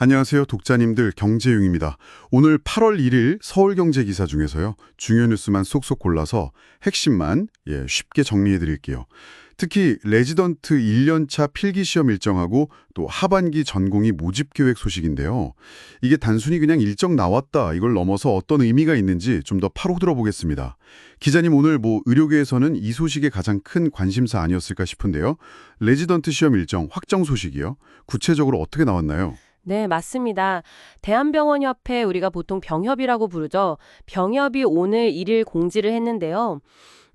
안녕하세요. 독자님들 경제용입니다. 오늘 8월 1일 서울경제 기사 중에서요. 중요 뉴스만 쏙쏙 골라서 핵심만 예, 쉽게 정리해 드릴게요. 특히 레지던트 1년차 필기 시험 일정하고 또 하반기 전공의 모집 계획 소식인데요. 이게 단순히 그냥 일정 나왔다 이걸 넘어서 어떤 의미가 있는지 좀 더 파로 들어보겠습니다. 기자님 오늘 뭐 의료계에서는 이 소식에 가장 큰 관심사 아니었을까 싶은데요. 레지던트 시험 일정 확정 소식이요. 구체적으로 어떻게 나왔나요? 네, 맞습니다. 대한병원협회 우리가 보통 병협이라고 부르죠. 병협이 오늘 1일 공지를 했는데요.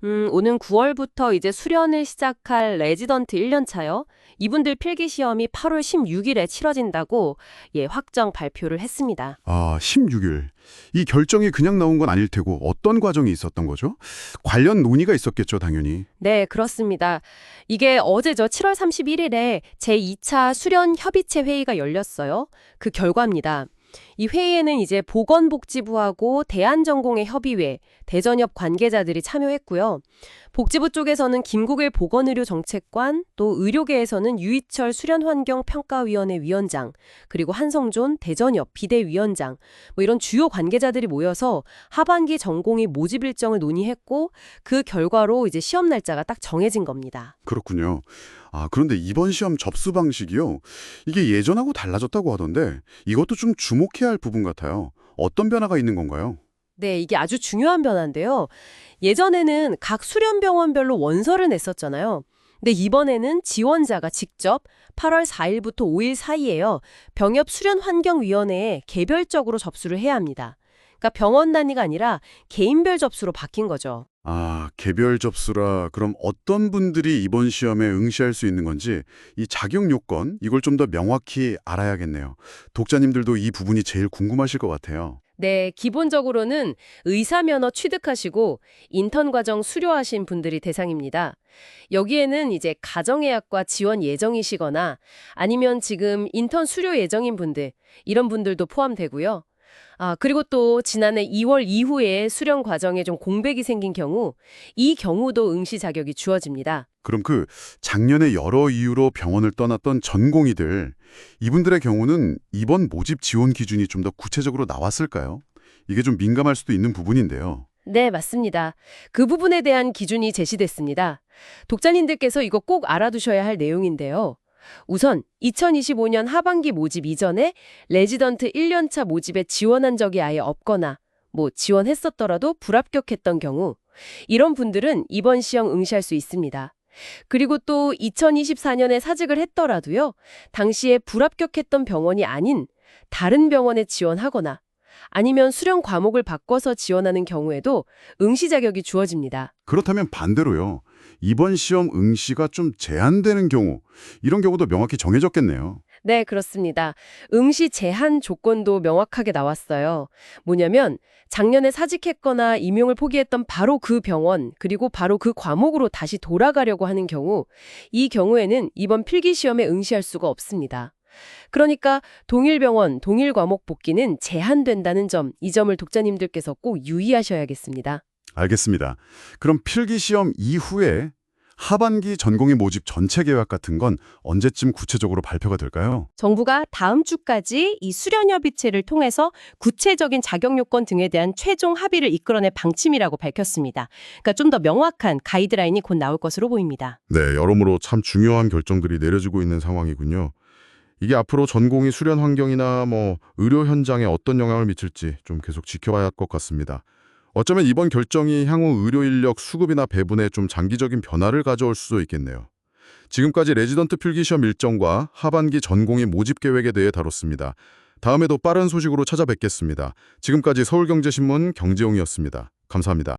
음, 오는 9월부터 이제 수련을 시작할 레지던트 1년차요. 이분들 필기 시험이 8월 16일에 치러진다고 예, 확정 발표를 했습니다. 아, 16일. 이 결정이 그냥 나온 건 아닐 테고 어떤 과정이 있었던 거죠? 관련 논의가 있었겠죠, 당연히. 네, 그렇습니다. 이게 어제죠. 7월 31일에 제2차 수련 협의체 회의가 열렸어요. 그 결과입니다. 이 회의에는 이제 보건복지부하고 대한전공의 협의회, 대전협 관계자들이 참여했고요. 복지부 쪽에서는 김국일 보건의료정책관, 또 의료계에서는 유희철 수련환경평가위원회 위원장, 그리고 한성존 대전협 비대위원장, 뭐 이런 주요 관계자들이 모여서 하반기 전공의 모집 일정을 논의했고 그 결과로 이제 시험 날짜가 딱 정해진 겁니다. 그렇군요. 아, 그런데 이번 시험 접수 방식이요. 이게 예전하고 달라졌다고 하던데 이것도 좀 주목해야 할 부분 같아요. 어떤 변화가 있는 건가요? 네, 이게 아주 중요한 변화인데요. 예전에는 각 수련병원별로 원서를 냈었잖아요. 근데 이번에는 지원자가 직접 8월 4일부터 5일 사이에요. 병협 수련환경위원회에 개별적으로 접수를 해야 합니다. 그러니까 병원 단위가 아니라 개인별 접수로 바뀐 거죠. 아, 개별 접수라 그럼 어떤 분들이 이번 시험에 응시할 수 있는 건지 이 자격 요건 이걸 좀 더 명확히 알아야겠네요. 독자님들도 이 부분이 제일 궁금하실 것 같아요. 네, 기본적으로는 의사 면허 취득하시고 인턴 과정 수료하신 분들이 대상입니다. 여기에는 이제 가정의학과 지원 예정이시거나 아니면 지금 인턴 수료 예정인 분들 이런 분들도 포함되고요. 아, 그리고 또 지난해 2월 이후에 수련 과정에 좀 공백이 생긴 경우 이 경우도 응시 자격이 주어집니다. 그럼 그 작년에 여러 이유로 병원을 떠났던 전공의들 이분들의 경우는 이번 모집 지원 기준이 좀 더 구체적으로 나왔을까요? 이게 좀 민감할 수도 있는 부분인데요. 네, 맞습니다. 그 부분에 대한 기준이 제시됐습니다. 독자님들께서 이거 꼭 알아두셔야 할 내용인데요. 우선 2025년 하반기 모집 이전에 레지던트 1년차 모집에 지원한 적이 아예 없거나 뭐 지원했었더라도 불합격했던 경우 이런 분들은 이번 시험 응시할 수 있습니다. 그리고 또 2024년에 사직을 했더라도요. 당시에 불합격했던 병원이 아닌 다른 병원에 지원하거나 아니면 수련 과목을 바꿔서 지원하는 경우에도 응시 자격이 주어집니다. 그렇다면 반대로요. 이번 시험 응시가 좀 제한되는 경우 이런 경우도 명확히 정해졌겠네요. 네, 그렇습니다. 응시 제한 조건도 명확하게 나왔어요. 뭐냐면 작년에 사직했거나 임용을 포기했던 바로 그 병원 그리고 바로 그 과목으로 다시 돌아가려고 하는 경우 이 경우에는 이번 필기 시험에 응시할 수가 없습니다. 그러니까 동일 병원, 동일 과목 복귀는 제한된다는 점, 이 점을 독자님들께서 꼭 유의하셔야겠습니다. 알겠습니다. 그럼 필기 시험 이후에 하반기 전공의 모집 전체 계획 같은 건 언제쯤 구체적으로 발표가 될까요? 정부가 다음 주까지 이 수련협의체를 통해서 구체적인 자격 요건 등에 대한 최종 합의를 이끌어낼 방침이라고 밝혔습니다. 그러니까 좀 더 명확한 가이드라인이 곧 나올 것으로 보입니다. 네, 여러모로 참 중요한 결정들이 내려지고 있는 상황이군요. 이게 앞으로 전공의 수련 환경이나 뭐 의료 현장에 어떤 영향을 미칠지 좀 계속 지켜봐야 할 것 같습니다. 어쩌면 이번 결정이 향후 의료 인력 수급이나 배분에 좀 장기적인 변화를 가져올 수도 있겠네요. 지금까지 레지던트 필기시험 일정과 하반기 전공의 모집 계획에 대해 다뤘습니다. 다음에도 빠른 소식으로 찾아뵙겠습니다. 지금까지 서울경제신문 경제용이었습니다. 감사합니다.